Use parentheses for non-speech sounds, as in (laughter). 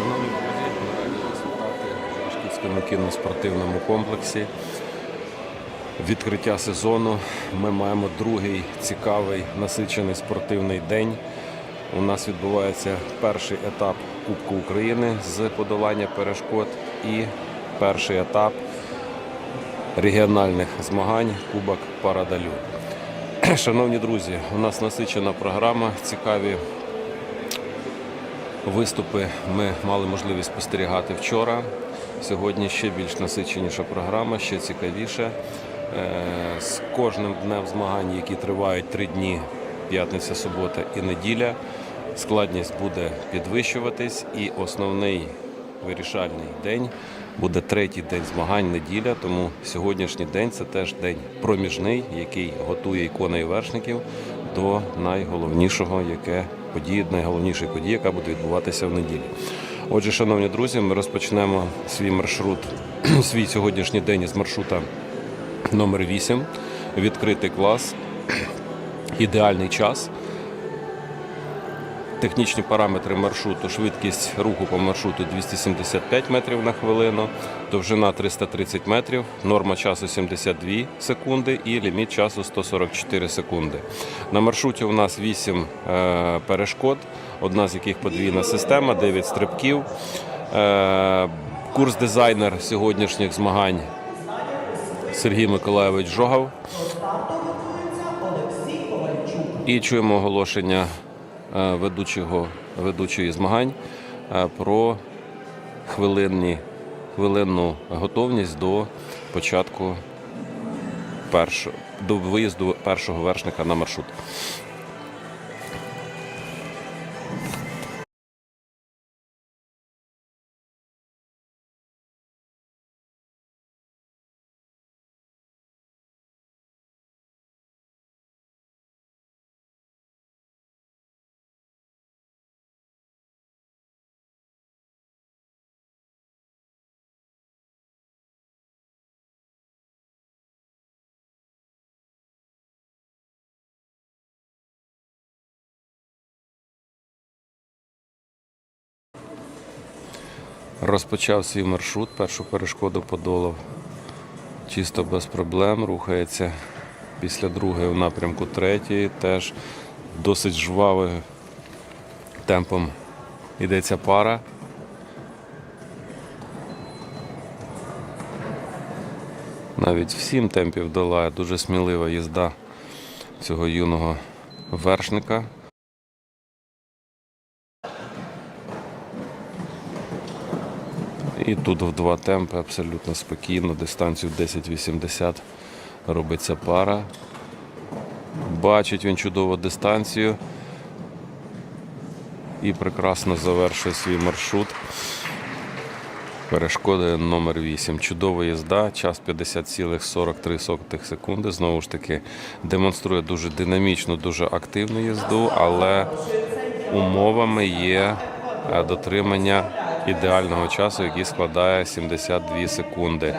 Шановні друзі, ми раді в Жашківському кіноспортивному комплексі. Відкриття сезону. Ми маємо другий цікавий насичений спортивний день. У нас відбувається перший етап Кубку України з подолання перешкод і перший етап регіональних змагань Кубок Парадалю. Шановні друзі, у нас насичена програма, цікаві Виступи ми мали можливість спостерігати вчора. Сьогодні ще більш насиченіша програма, ще цікавіше. Е, З кожним днем змагань, які тривають три дні, п'ятниця, субота і неділя, складність буде підвищуватись, і основний вирішальний день буде третій день змагань неділя. Тому сьогоднішній день це теж день проміжний, який готує ікона і вершників до найголовнішого, яке події, найголовнішої події, яка буде відбуватися в неділю. Отже, шановні друзі, ми розпочнемо свій маршрут, (clears throat) свій сьогоднішній день із маршрута номер 8 відкритий клас, (clears throat) ідеальний час. Технічні параметри маршруту, швидкість руху по маршруту 275 метрів на хвилину, довжина 330 метрів, норма часу 72 секунди і ліміт часу 144 секунди. На маршруті у нас 8 е, перешкод, одна з яких подвійна система, 9 стрибків. Е, курс дизайнер сьогоднішніх змагань Сергій Миколайович Жогав. І чуємо оголошення ведучого, ведучої змагань е, про хвилинні, хвилинну готовність до початку першого, до виїзду першого вершника на маршрут. Розпочав свій маршрут, першу перешкоду подолав чисто без проблем, рухається після другої в напрямку третьої, теж досить жвавим темпом йдеться пара. Навіть в сім темпів долає дуже смілива їзда цього юного вершника. І тут в два темпи абсолютно спокійно, дистанцію 10-80 робиться пара. Бачить він чудово дистанцію і прекрасно завершує свій маршрут. Перешкода номер 8. Чудова їзда, час 50,43 секунди. Знову ж таки, демонструє дуже динамічну, дуже активну їзду, але умовами є е, дотримання ідеального часу, який складає 72 секунди.